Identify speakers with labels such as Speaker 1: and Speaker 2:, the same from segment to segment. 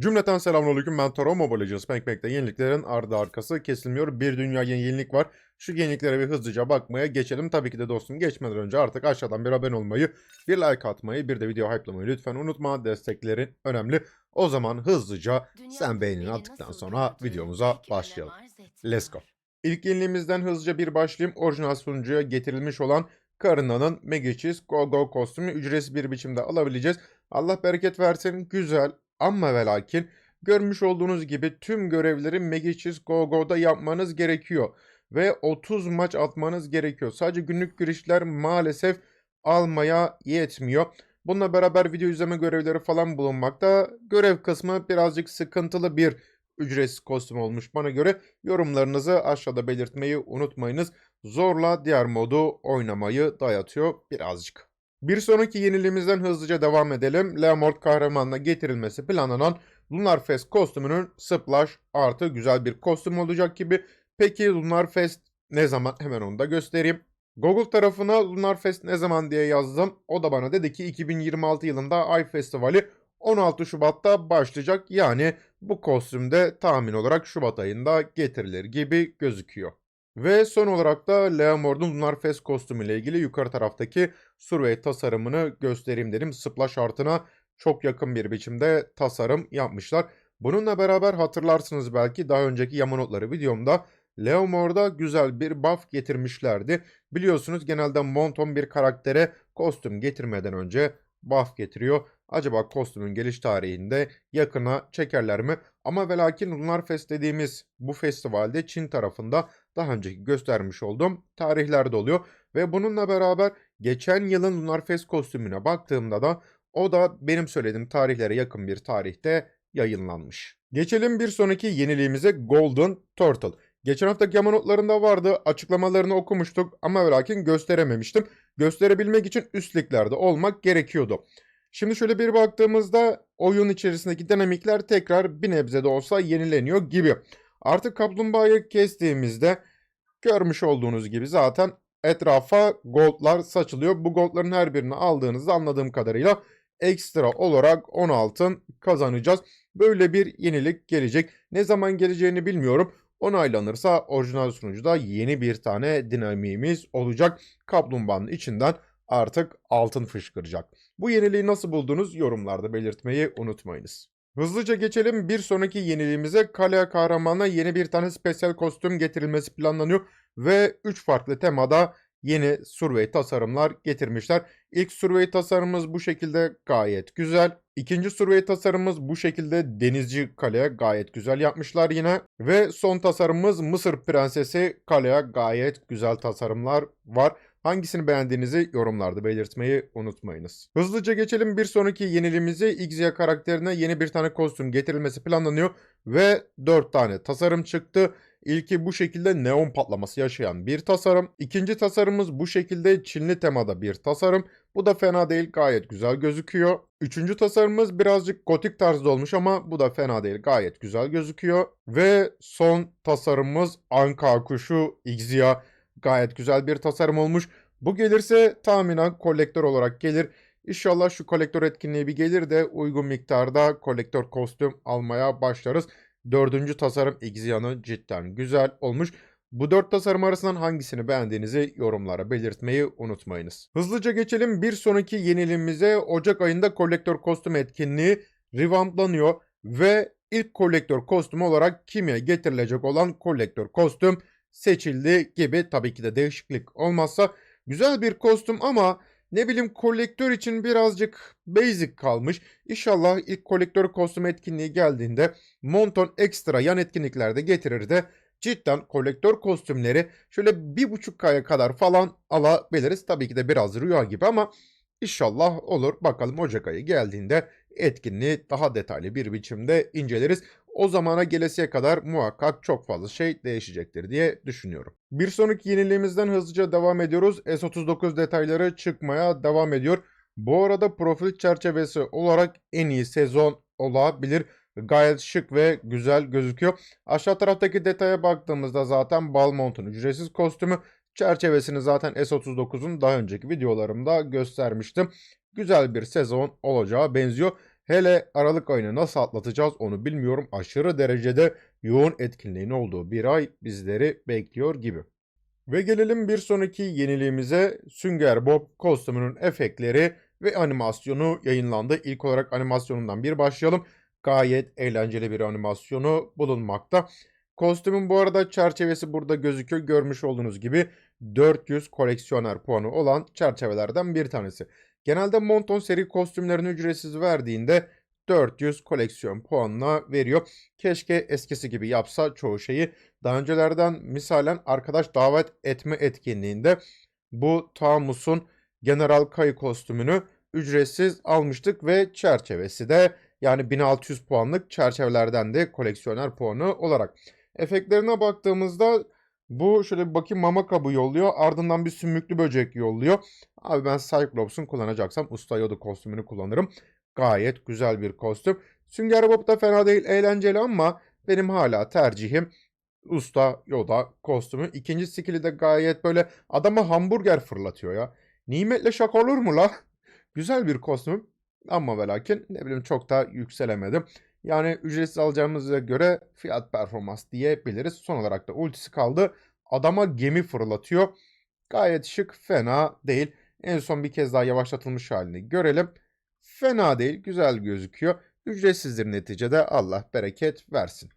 Speaker 1: Cümleten selamünaleyküm ben Taro Mobile Legends Bankbank'te yeniliklerin ardı arkası kesilmiyor. Bir dünya yeni yenilik var. Şu yeniliklere bir hızlıca bakmaya geçelim. Tabii ki de dostum geçmeden önce artık aşağıdan bir abone olmayı, bir like atmayı, bir de video hype'lamayı lütfen unutma. Desteklerin önemli. O zaman hızlıca sen beğenini attıktan sonra videomuza başlayalım. Let's go. İlk yeniliğimizden hızlıca bir başlayayım. Orijinal sunucuya getirilmiş olan Karina'nın Megacheese Go Go kostümü ücretsiz bir biçimde alabileceğiz. Allah bereket versin. Güzel ama ve lakin görmüş olduğunuz gibi tüm görevleri Megacheese Go Go'da yapmanız gerekiyor. Ve 30 maç atmanız gerekiyor. Sadece günlük girişler maalesef almaya yetmiyor. Bununla beraber video izleme görevleri falan bulunmakta. Görev kısmı birazcık sıkıntılı bir ücretsiz kostüm olmuş bana göre. Yorumlarınızı aşağıda belirtmeyi unutmayınız. Zorla diğer modu oynamayı dayatıyor birazcık. Bir sonraki yeniliğimizden hızlıca devam edelim. Leomord kahramanla getirilmesi planlanan Lunar Fest kostümünün Splash artı güzel bir kostüm olacak gibi. Peki Lunar Fest ne zaman? Hemen onu da göstereyim. Google tarafına Lunar Fest ne zaman diye yazdım. O da bana dedi ki 2026 yılında Ay Festivali 16 Şubat'ta başlayacak. Yani bu kostümde tahmin olarak Şubat ayında getirilir gibi gözüküyor. Ve son olarak da Leomord'un Lunar Fest kostümüyle ilgili yukarı taraftaki survey tasarımını göstereyim dedim. Splash artına çok yakın bir biçimde tasarım yapmışlar. Bununla beraber hatırlarsınız belki daha önceki Yamanotları videomda Leomord'a güzel bir buff getirmişlerdi. Biliyorsunuz genelde Monton bir karaktere kostüm getirmeden önce buff getiriyor. Acaba kostümün geliş tarihinde yakına çekerler mi? Ama ve lakin Lunar Fest dediğimiz bu festivalde Çin tarafında daha önceki göstermiş olduğum tarihlerde oluyor. Ve bununla beraber geçen yılın Lunar Fest kostümüne baktığımda da o da benim söylediğim tarihlere yakın bir tarihte yayınlanmış. Geçelim bir sonraki yeniliğimize Golden Turtle. Geçen haftaki yama notlarında vardı. Açıklamalarını okumuştuk ama ve lakin gösterememiştim. Gösterebilmek için üst liglerde olmak gerekiyordu. Şimdi şöyle bir baktığımızda oyun içerisindeki dinamikler tekrar bir nebze de olsa yenileniyor gibi. Artık kaplumbağayı kestiğimizde görmüş olduğunuz gibi zaten etrafa goldlar saçılıyor. Bu goldların her birini aldığınızda anladığım kadarıyla ekstra olarak 10 altın kazanacağız. Böyle bir yenilik gelecek. Ne zaman geleceğini bilmiyorum. Onaylanırsa orijinal sunucuda yeni bir tane dinamiğimiz olacak. Kaplumbağanın içinden artık altın fışkıracak. Bu yeniliği nasıl buldunuz yorumlarda belirtmeyi unutmayınız. Hızlıca geçelim bir sonraki yeniliğimize Kalea kahramana yeni bir tane spesiyel kostüm getirilmesi planlanıyor ve 3 farklı temada yeni survey tasarımlar getirmişler. İlk survey tasarımımız bu şekilde gayet güzel. İkinci survey tasarımımız bu şekilde denizci kaleye gayet güzel yapmışlar yine. Ve son tasarımımız Mısır Prensesi kaleye gayet güzel tasarımlar var. Hangisini beğendiğinizi yorumlarda belirtmeyi unutmayınız. Hızlıca geçelim bir sonraki yeniliğimize Xia karakterine yeni bir tane kostüm getirilmesi planlanıyor ve 4 tane tasarım çıktı. İlki bu şekilde neon patlaması yaşayan bir tasarım. İkinci tasarımımız bu şekilde Çinli temada bir tasarım. Bu da fena değil gayet güzel gözüküyor. Üçüncü tasarımımız birazcık gotik tarzda olmuş ama bu da fena değil gayet güzel gözüküyor. Ve son tasarımımız Anka kuşu Xia gayet güzel bir tasarım olmuş. Bu gelirse tahminen kolektör olarak gelir. İnşallah şu kolektör etkinliği bir gelir de uygun miktarda kolektör kostüm almaya başlarız. Dördüncü tasarım Xia'nın cidden güzel olmuş. Bu dört tasarım arasından hangisini beğendiğinizi yorumlara belirtmeyi unutmayınız. Hızlıca geçelim bir sonraki yeniliğimize Ocak ayında kolektör kostüm etkinliği revamplanıyor ve ilk kolektör kostüm olarak kimiye getirilecek olan kolektör kostüm seçildi gibi tabii ki de değişiklik olmazsa güzel bir kostüm ama ne bileyim kolektör için birazcık basic kalmış. İnşallah ilk kolektör kostüm etkinliği geldiğinde Monton ekstra yan etkinliklerde getirir de cidden kolektör kostümleri şöyle bir buçuk kaya kadar falan alabiliriz. Tabii ki de biraz rüya gibi ama inşallah olur. Bakalım Ocak ayı geldiğinde etkinliği daha detaylı bir biçimde inceleriz. O zamana gelesiye kadar muhakkak çok fazla şey değişecektir diye düşünüyorum. Bir sonraki yeniliğimizden hızlıca devam ediyoruz. S39 detayları çıkmaya devam ediyor. Bu arada profil çerçevesi olarak en iyi sezon olabilir. Gayet şık ve güzel gözüküyor. Aşağı taraftaki detaya baktığımızda zaten Balmont'un ücretsiz kostümü çerçevesini zaten S39'un daha önceki videolarımda göstermiştim. Güzel bir sezon olacağı benziyor. Hele Aralık ayını nasıl atlatacağız onu bilmiyorum. Aşırı derecede yoğun etkinliğin olduğu bir ay bizleri bekliyor gibi. Ve gelelim bir sonraki yeniliğimize Sünger Bob kostümünün efektleri ve animasyonu yayınlandı. İlk olarak animasyonundan bir başlayalım. Gayet eğlenceli bir animasyonu bulunmakta. Kostümün bu arada çerçevesi burada gözüküyor. Görmüş olduğunuz gibi 400 koleksiyoner puanı olan çerçevelerden bir tanesi. Genelde Monton seri kostümlerini ücretsiz verdiğinde 400 koleksiyon puanına veriyor. Keşke eskisi gibi yapsa çoğu şeyi. Daha öncelerden misalen arkadaş davet etme etkinliğinde bu Tamus'un General Kai kostümünü ücretsiz almıştık ve çerçevesi de yani 1600 puanlık çerçevelerden de koleksiyoner puanı olarak. Efektlerine baktığımızda bu şöyle bir bakayım mama kabı yolluyor. Ardından bir sümüklü böcek yolluyor. Abi ben Cyclops'un kullanacaksam Usta Yoda kostümünü kullanırım. Gayet güzel bir kostüm. Sünger Bob da fena değil eğlenceli ama benim hala tercihim Usta Yoda kostümü. İkinci skill'i de gayet böyle adama hamburger fırlatıyor ya. Nimetle şaka olur mu la? Güzel bir kostüm ama ve lakin ne bileyim çok da yükselemedim. Yani ücretsiz alacağımıza göre fiyat performans diyebiliriz. Son olarak da ultisi kaldı. Adama gemi fırlatıyor. Gayet şık, fena değil. En son bir kez daha yavaşlatılmış halini görelim. Fena değil, güzel gözüküyor. Ücretsizdir neticede Allah bereket versin.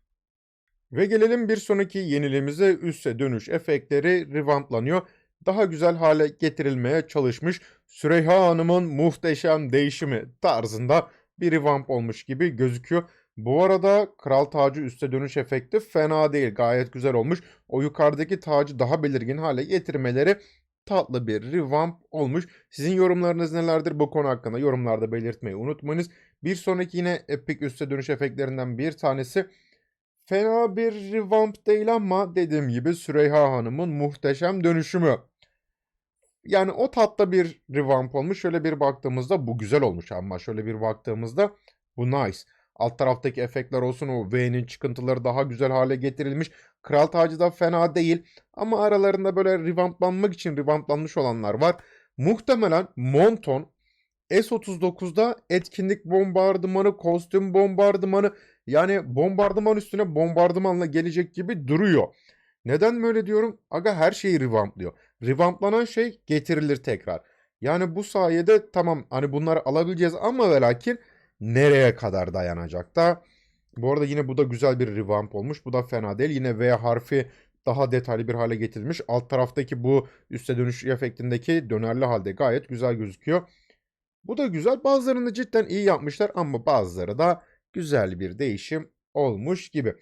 Speaker 1: Ve gelelim bir sonraki yeniliğimize üsse dönüş efektleri revamplanıyor. Daha güzel hale getirilmeye çalışmış Süreyya Hanım'ın muhteşem değişimi tarzında bir revamp olmuş gibi gözüküyor. Bu arada kral tacı üste dönüş efekti fena değil. Gayet güzel olmuş. O yukarıdaki tacı daha belirgin hale getirmeleri tatlı bir revamp olmuş. Sizin yorumlarınız nelerdir bu konu hakkında yorumlarda belirtmeyi unutmayınız. Bir sonraki yine Epic üste dönüş efektlerinden bir tanesi fena bir revamp değil ama dediğim gibi Süreyya Hanım'ın muhteşem dönüşümü. Yani o tatta bir revamp olmuş. Şöyle bir baktığımızda bu güzel olmuş ama şöyle bir baktığımızda bu nice. Alt taraftaki efektler olsun o V'nin çıkıntıları daha güzel hale getirilmiş. Kral tacı da fena değil ama aralarında böyle revamplanmak için revamplanmış olanlar var. Muhtemelen Monton S39'da etkinlik bombardımanı, kostüm bombardımanı yani bombardıman üstüne bombardımanla gelecek gibi duruyor. Neden böyle diyorum? Aga her şeyi revamplıyor. Revamplanan şey getirilir tekrar. Yani bu sayede tamam hani bunları alabileceğiz ama ve lakin nereye kadar dayanacak da. Bu arada yine bu da güzel bir revamp olmuş. Bu da fena değil. Yine V harfi daha detaylı bir hale getirilmiş. Alt taraftaki bu üste dönüş efektindeki dönerli halde gayet güzel gözüküyor. Bu da güzel. Bazılarını cidden iyi yapmışlar ama bazıları da güzel bir değişim olmuş gibi.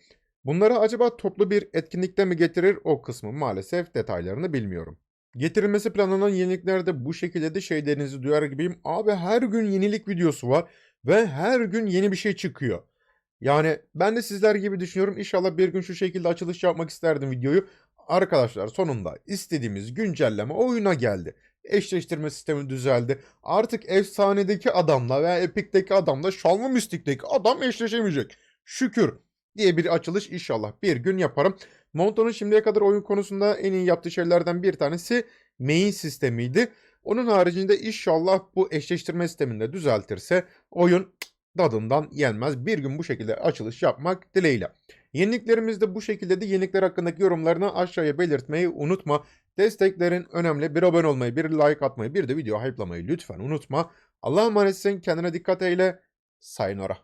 Speaker 1: Bunları acaba toplu bir etkinlikte mi getirir o kısmı maalesef detaylarını bilmiyorum. Getirilmesi planlanan yeniliklerde bu şekilde de şeylerinizi duyar gibiyim. Abi her gün yenilik videosu var ve her gün yeni bir şey çıkıyor. Yani ben de sizler gibi düşünüyorum. İnşallah bir gün şu şekilde açılış yapmak isterdim videoyu. Arkadaşlar sonunda istediğimiz güncelleme oyuna geldi. Eşleştirme sistemi düzeldi. Artık efsanedeki adamla veya epic'teki adamla şalma mistikteki adam eşleşemeyecek. Şükür diye bir açılış inşallah bir gün yaparım. Monton'un şimdiye kadar oyun konusunda en iyi yaptığı şeylerden bir tanesi main sistemiydi. Onun haricinde inşallah bu eşleştirme sistemini de düzeltirse oyun tadından yenmez. Bir gün bu şekilde açılış yapmak dileğiyle. Yeniliklerimiz de bu şekilde de yenilikler hakkındaki yorumlarını aşağıya belirtmeyi unutma. Desteklerin önemli. Bir abone olmayı, bir like atmayı, bir de video hype'lamayı lütfen unutma. Allah'a emanetsin. Kendine dikkat eyle. Sayonara.